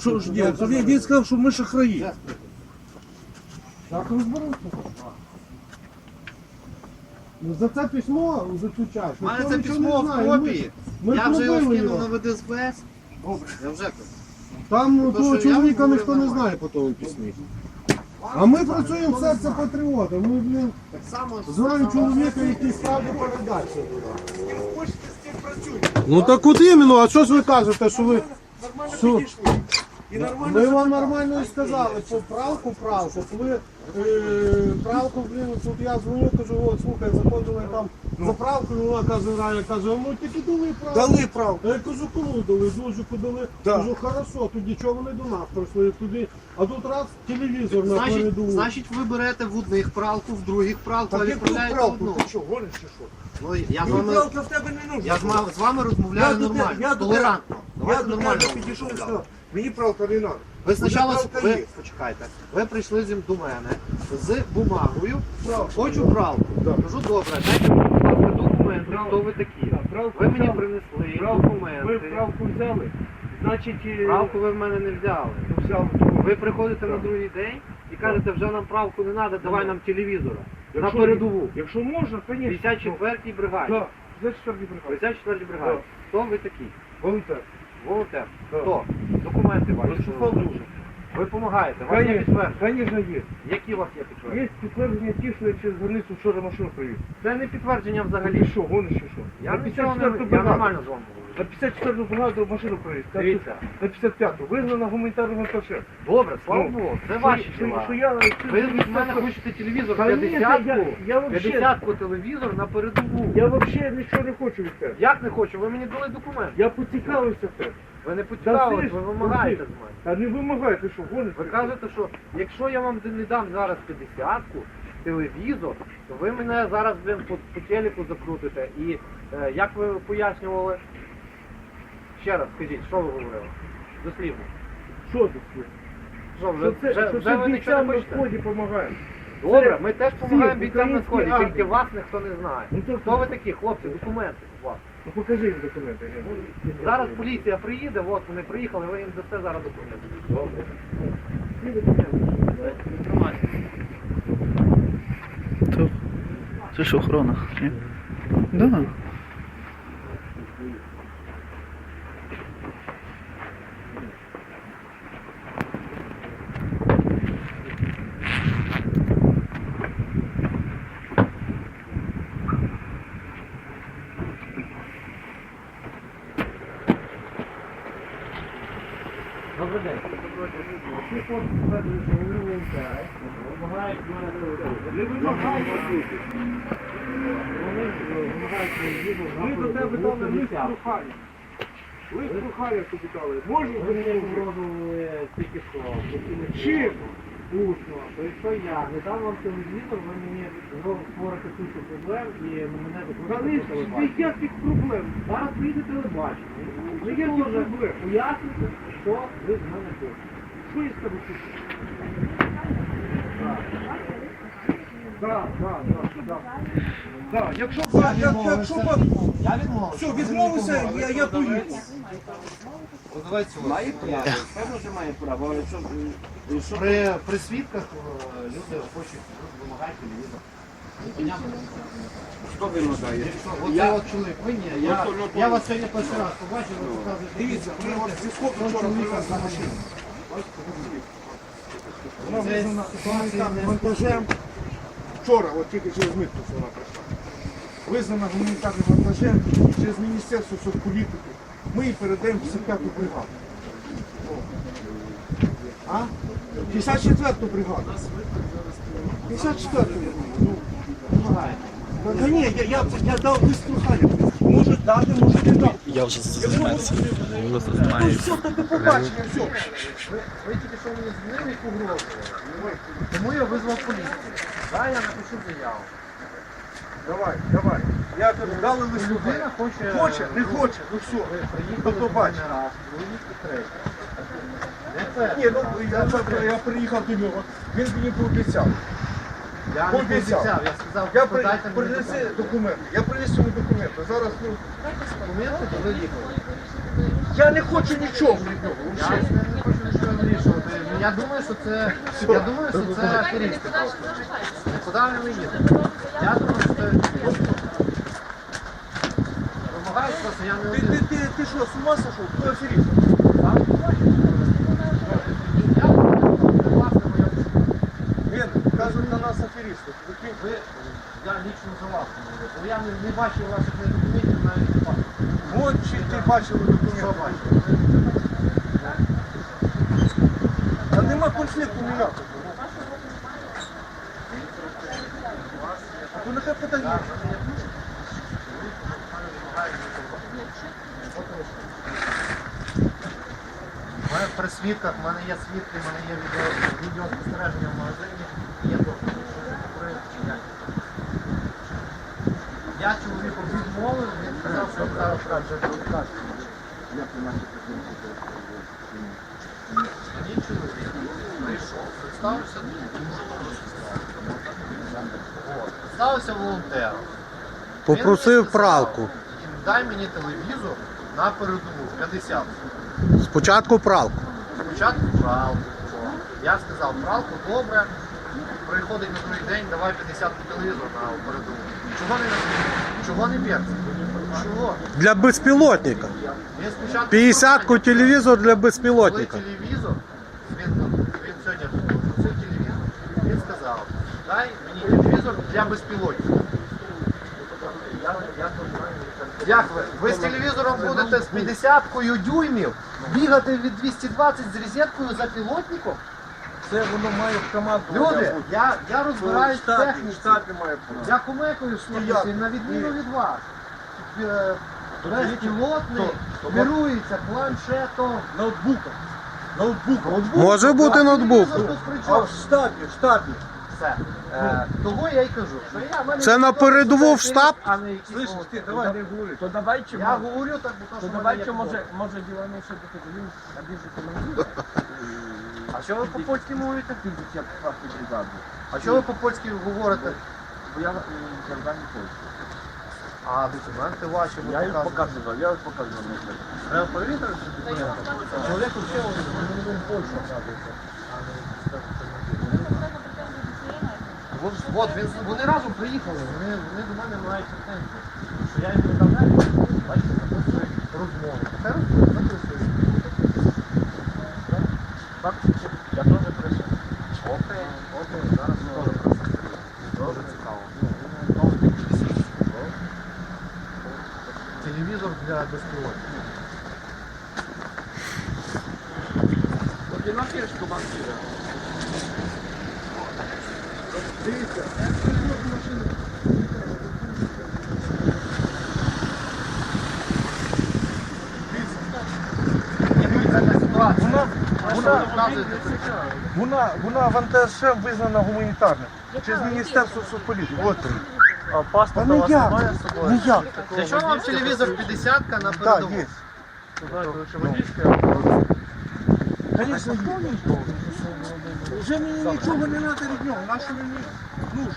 Що ж ні? Він, він сказав, що ми шахраї. Так розберуться. Ну, за це письмо за цю час. У мене це нічого письмо не в знає. Ми- копії. Ми Я вже його зробили скинув на ВДСПС. Добре. Я вже кажу. Там ну, То, того що я чоловіка ніхто не знає по тому письмі. А ми працюємо в серце патріота. Ми, блін, Так само знаємо чоловіка, який справді передача. Ну так от іменно, а що ж ви кажете, що ви... Що? Ми вам нормально і сказали, що правку правку, коли е, правку, блін, тут я дзвоню, кажу, от слухай, заходили там за правкою, вона каже, Раня каже, ну тільки дали правку. Дали правду. А я кажу, кому дали? Дожику дали. Да. Кажу, хорошо, тоді чого вони до нас прийшли туди. А тут раз телевізор на Значить, передову. значить, ви берете в одних пралку, в других пралку, а Так яку відправляєте правду? одну. Ти що, гониш чи що? Ну, я з Ну, вами, правка в тебе не нужна. я з ма- з вами розмовляю Я до нормально, я до толерантно. Я до нормально. тебе підійшов і сказав, мені правка не треба. Ви спочатку, правка ви, є. почекайте, ви прийшли зі- до мене з бумагою, хочу правку. Кажу, добре, дайте мені, будь ласка, документи, хто ви такі. Ви мені принесли документи. Ви правку взяли, значить, е, Правку ви в мене не взяли. взяли. Ви приходите на другий день і кажете, вже нам правку не треба, давай нам телевізора. На Якщо- передову. Якщо можна, звісно. 54-й бригаді. Так, 54 бригада. 54-й бригаді. Хто ви такі? Волонтер. Волонтер. Хто? Документи ваші. Ростислав Дружин. Ви допомагаєте, у вас є Конечно, підтвердження. конечно, є. Які у вас є підтвердження? Є підтвердження ті, що я через границю вчора машину привіз. Це не підтвердження взагалі. що, гониш чи що? Я на нічого не 54 я бригаду. нормально з вами говорю. На 54 бригаду машину. Так, Дивіться. На 55-ту. Визнана гуманітарним вантажем. Добре, слава Ну, Богу, це ваші діла. що я- Ви від мене хочете телевізор Та ні, я- 50-ку, я вообще- 50-ку телевізор на передову. Я взагалі нічого не хочу від тебе. Як не хочу? Ви мені дали документ. Я поцікавився в тебе. Ви не поцікавились, ви вимагаєте з мене. Та не вимагай, що, гониш? Ви кажете, що якщо я вам не дам зараз 50-ку, телевізор, то ви мене зараз блин, по, по телеку закрутите. І е, як ви пояснювали? Ще раз скажіть, що ви говорили? Дослівно. Що це? Що, вже, Що це, вже, що вже це ви нічого бійцям не на хочете? сході допомагаємо. Добре, ми теж допомагаємо бійцям на українські сході, армії. тільки вас ніхто не знає. Ну, то- Хто ви такі, хлопці, документи у вас? Ну покажи їм документи. я- Зараз поліція приїде, от вони приїхали, ви їм дасте зараз документи. Добре. Тримайте. Це ж охорона. Да. Добрий день. Всі хлопці стверджують, що вони волонтери, вимагають мене телевізор. Не вимагають. Вони вимагають телевізор. Ми до тебе дали лист прохання. Лист прохання тобі дали. Ви мені погрожували тільки що. Чим? Усно. Якщо я не дам вам телевізор, ви мені створите кучу проблем і мене Та не закрутите ніяких проблем. Зараз прийде телебачення. Ви Ніяких дуже проблем. поясните, що ви з мене хочете. Що я хочу? Так, так, так, так. Так, якщо б Я- Якщо Я відмовився. все, відмовився, я, я поїду. Ну. Має право, певно, що має право, але що, е, що При, при свідках е, люди хочуть вимагають телевізор. Хто вимагає? Оце Я- от чоловік, ви ні, я, От, ну, я вас сьогодні перший раз побачив, ви показуєте. Дивіться, ми от сходу вчора привезли машину. Вона Це визнана ситуація не- вантажем. Вчора, от тільки через митницю вона прийшла. Визнана гуманітарним вантажем через Міністерство соцполітики. Ми її передаємо в 55-ту бригаду. О. А? 54-ту бригаду. 54-ту бригаду. Ну, Та та ні, я, я, я дав лист прохання. Можуть дати, можуть не дати. Я вже займаюся. Ну все, таке побачення, все. Ви, ви тільки що мені дзвонили і погрожували. Тому я визвав поліцію. Да, я напишу заяву. Давай, давай. Я тобі дали лист Людина хоче... Хоче, не хоче, ну все. До побачення. Ні, ну я завтра я приїхав до нього. Він мені пообіцяв. Я не пообіцяв. я сказав, Я при... подайте мені принеси документи. документи. Я приніс йому документи. Зараз ну Документи, то ви їхали. Я не хочу нічого від нього. Я не хочу нічого вирішувати. Я думаю, що це. Я думаю, що це. Нікуди вони не їдуть. Я думаю, що це. Вимагають просто, я не Ти, один. ти, ти, ти що, з ума сошов? Хто аферіст? Я будь ласка, моя Він, кажуть аферісти. Ви, я лічно за вас говорю. Бо я не, не бачив ваших не документів навіть не бачив. От чи ти бачив документи? бачив? Та нема конфлікту ніякого. А то нехай мене при свідках, в мене є свідки, в мене є відео, відеоспостереження в магазині, є докази, що це купив, чи як. Я чоловіку відмовив, він сказав, що зараз краще відкаже. Тоді чоловік прийшов, представився От, представився волонтером. Попросив пралку. Дай мені телевізор на передову 50. Спочатку пралку. Спочатку пралку. Я сказав, пралку добре. Приходить на другий день, давай 50 телевізор на передову. Чого не чого не б'ється? Чого? Для безпілотника. Він спочатку 50-ку телевізор для Коли безпілотника. телевізор, він, він сьогодні просив телевізор, він сказав, дай мені телевізор для знаю, Як ви? Ви з телевізором будете з 50 дюймів бігати від 220 з розеткою за пілотником? Це воно має в команду. Люди, я, я розбираюсь в штабі, техніці. штабі має бути. Я кумекаю в на відміну від вас. Е, Безпілотник керується планшетом. Ноутбуком. Ноутбуком. Може бути ноутбук. А в штабі, в штабі. Все. Е, того я й кажу, що я в мене Це на передову в штаб? а не якісь Слышиш, от- ти, давай не говори. То давайте, Я говорю так, бо то, що в мене є може, може ділаємо ще до того, а більше командир. А що ви по-польськи мовите? 50 фактів бригади. А що ви по-польськи говорите? Бо я в Жордані Польщі. А документи ваші ви Я їх показуєте. показував, я їх показував. Треба перевірити, чи документи? Чоловік взагалі в Польщу оказується. От, от він, вони разом приїхали, вони, вони до мене мають претензії. Що я їм відправляю, бачите, записують розмову. Хай розмову, записують. Так, я теж прийшов. Окей, окей, зараз теж працюю. Дуже цікаво. Ну, такі всі. Телевізор для безпілотників. Фірш командира. Вона, вона, вона, вона в НТСМ визнана гуманітарною. Через Міністерство соцполітики. А паспорт Та у вас я. немає з собою? Не я. Для чого вам телевізор 50 на Так, передову? є. Чи водійська? Звісно, є. Вже мені нічого не треба від нього. Нащо мені нужно?